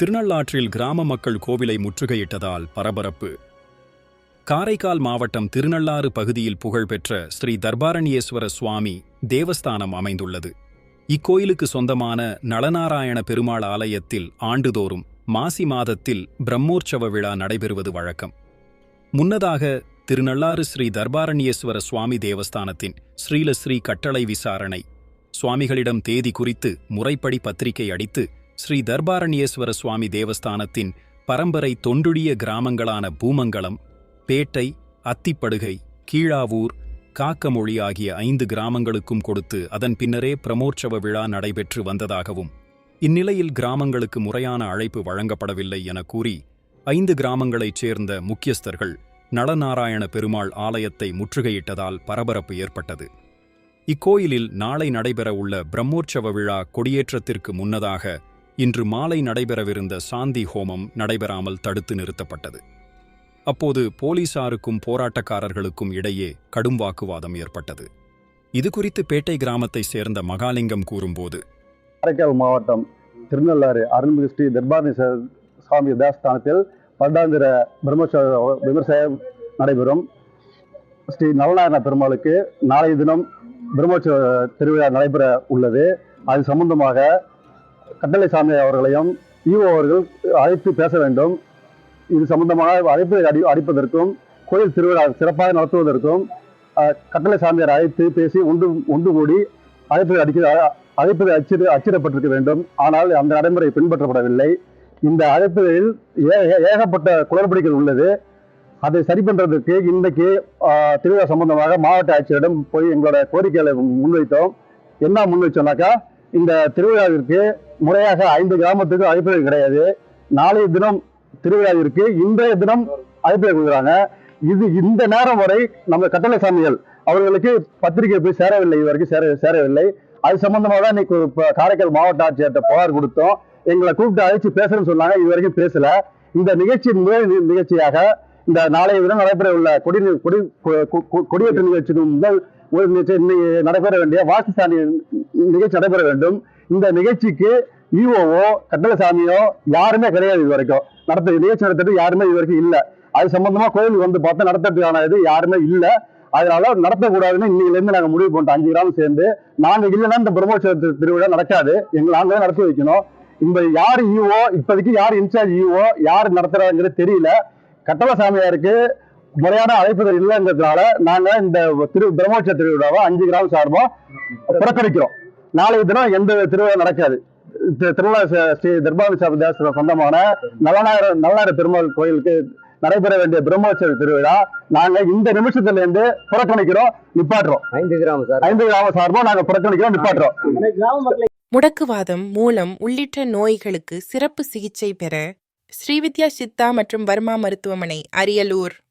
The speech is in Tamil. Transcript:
திருநள்ளாற்றில் கிராம மக்கள் கோவிலை முற்றுகையிட்டதால் பரபரப்பு. காரைக்கால் மாவட்டம் திருநள்ளாறு பகுதியில் புகழ்பெற்ற ஸ்ரீ தர்பாரண்யேஸ்வர சுவாமி தேவஸ்தானம் அமைந்துள்ளது. இக்கோயிலுக்கு சொந்தமான நளநாராயண பெருமாள் ஆலயத்தில் ஆண்டுதோறும் மாசி மாதத்தில் பிரம்மோற்சவ விழா நடைபெறுவது வழக்கம். முன்னதாக திருநள்ளாறு ஸ்ரீ தர்பாரண்யேஸ்வர சுவாமி தேவஸ்தானத்தின் ஸ்ரீலஸ்ரீ கட்டளை விசாரணை சுவாமிகளிடம் தேதி குறித்து முறைப்படி பத்திரிகை அடித்து ஸ்ரீ தர்பாரண்யேஸ்வர சுவாமி தேவஸ்தானத்தின் பரம்பரை தொண்டுழிய கிராமங்களான பூமங்கலம் பேட்டை அத்திப்படுகை கீழாவூர் காக்கமொழி ஆகிய ஐந்து கிராமங்களுக்கும் கொடுத்து அதன் பின்னரே பிரமோற்சவ விழா நடைபெற்று வந்ததாகவும் இந்நிலையில் கிராமங்களுக்கு முறையான அழைப்பு வழங்கப்படவில்லை என கூறி ஐந்து கிராமங்களைச் சேர்ந்த முக்கியஸ்தர்கள் நளநாராயண பெருமாள் ஆலயத்தை முற்றுகையிட்டதால் பரபரப்பு ஏற்பட்டது. இக்கோயிலில் நாளை நடைபெறவுள்ள பிரம்மோற்சவ விழா கொடியேற்றத்திற்கு முன்னதாக இன்று மாலை நடைபெறவிருந்த சாந்தி ஹோமம் நடைபெறாமல் தடுத்து நிறுத்தப்பட்டது. அப்போது போலீசாருக்கும் போராட்டக்காரர்களுக்கும் இடையே கடும் வாக்குவாதம் ஏற்பட்டது. இதுகுறித்து பேட்டை கிராமத்தை சேர்ந்த மகாலிங்கம் கூறும்போது காரைக்கால் மாவட்டம் திருநள்ளாறு அருள்மிகு ஸ்ரீ தர்பாரணேஸ்வர சுவாமி தேவஸ்தானத்தில் வருடாந்திர பிரம்மோற்சவ விமர்சனம் நடைபெறும். ஸ்ரீ நவநாராயண பெருமாளுக்கு நாளைய தினம் பிரம்மோற்சவ திருவிழா நடைபெற உள்ளது. அது சம்பந்தமாக கட்டளை சாமி அவர்களையும் ஈஓ அவர்கள் அழைத்து பேச வேண்டும். இது சம்பந்தமாக அழைப்பு அடி அடிப்பதற்கும் கோயில் திருவிழா சிறப்பாக நடத்துவதற்கும் கட்டளை சாமியார் அழைத்து பேசி ஒன்று ஒன்று கூடி அழைப்பு அடிக்க அழைப்பது அச்சிட அச்சிடப்பட்டிருக்க வேண்டும். ஆனால் அந்த நடைமுறை பின்பற்றப்படவில்லை. இந்த அழைப்புகளில் ஏ- ஏகப்பட்ட குளறுபடிகள் உள்ளது. அதை சரி பண்றதுக்கு இன்றைக்கு திருவிழா சம்பந்தமாக மாவட்ட ஆட்சியரிடம் போய் எங்களோட கோரிக்கைகளை முன்வைத்தோம். என்ன முன்வைச்சோம்னாக்கா இந்த திருவிழாவிற்கு முறையாக ஐந்து கிராமத்துக்கு அழைப்புகள் கிடையாது. நாளைய தினம் திருவிழாவிற்கு இன்றைய தினம் அழைப்புகள் கொடுக்குறாங்க. இது இந்த நேரம் வரை நம்ம கட்டளை சாமிகள் அவர்களுக்கு பத்திரிகை போய் சேரவில்லை இதுவரைக்கும் சேர சேரவில்லை. அது சம்பந்தமாக தான் இன்னைக்கு காரைக்கால் மாவட்ட ஆட்சியர்கிட்ட புகார் கொடுத்தோம். எங்களை கூப்பிட்டு அழைச்சி பேசுறேன்னு சொன்னாங்க இது வரைக்கும் பேசல. இந்த நிகழ்ச்சியின் முதல் நிகழ்ச்சியாக இந்த நாளைய தினம் நடைபெற உள்ள கொடி கொடி கொ- கொ- கொடியேற்ற நிகழ்ச்சிக்கு முதல் நடைபெற வேண்டிய வாக்கு சாணி நிகழ்ச்சி நடைபெற வேண்டும். இந்த நிகழ்ச்சிக்கு இஓஓ கட்டளசாமியோ யாருமே கிடையாது இது வரைக்கும். நடத்த நிகழ்ச்சி நடத்துறது யாருமே இது வரைக்கும் இல்லை. அது சம்பந்தமா கோயிலுக்கு வந்து பார்த்தா நடத்துறதுக்கான இது யாருமே இல்லை. அதனால நடத்தக்கூடாதுன்னு இன்னையில நாங்கள் முடிவு பண்ணிட்டோம். அஞ்சு கிராமம் சேர்ந்து. நாங்கள் இல்லைன்னா இந்த பிரம்மோற்சவ திருவிழா நடக்காது. எங்களை நாங்கள் தான் நடத்தி வைக்கணும். இந்த யார் ஈஓ இப்போதைக்கு யார் இன்சார்ஜ் ஈஓ யார் நடத்துறாங்கிறது தெரியல. கட்டளசாமியாருக்கு முறையான அழைப்புதல் இல்லைங்கிறதுனால நாங்க இந்த திரு பிரம்மோற்சவ திருவிழாவை அஞ்சு கிராமம் சார்பா புறக்கணிக்கிறோம். நாளைய தினம் எந்த திருவிழா நடக்காது. திருவிழா ஸ்ரீ- தர்பாரி தேசத்துல சொந்தமான நலநாயர நலநாயர பெருமாள் கோயிலுக்கு நடைபெற வேண்டிய பிரம்மோற்சவ திருவிழா நாங்க இந்த நிமிஷத்துல இருந்து புறக்கணிக்கிறோம் நிப்பாட்டுறோம். ஐந்து கிராமம் சார். ஐந்து கிராம சார்பா நாங்க புறக்கணிக்கிறோம் நிப்பாட்டுறோம். முடக்குவாதம் மூலம் உள்ளிட்ட நோய்களுக்கு சிறப்பு சிகிச்சை பெற ஸ்ரீவித்யா சித்தா மற்றும் வர்மா மருத்துவமனை அரியலூர்.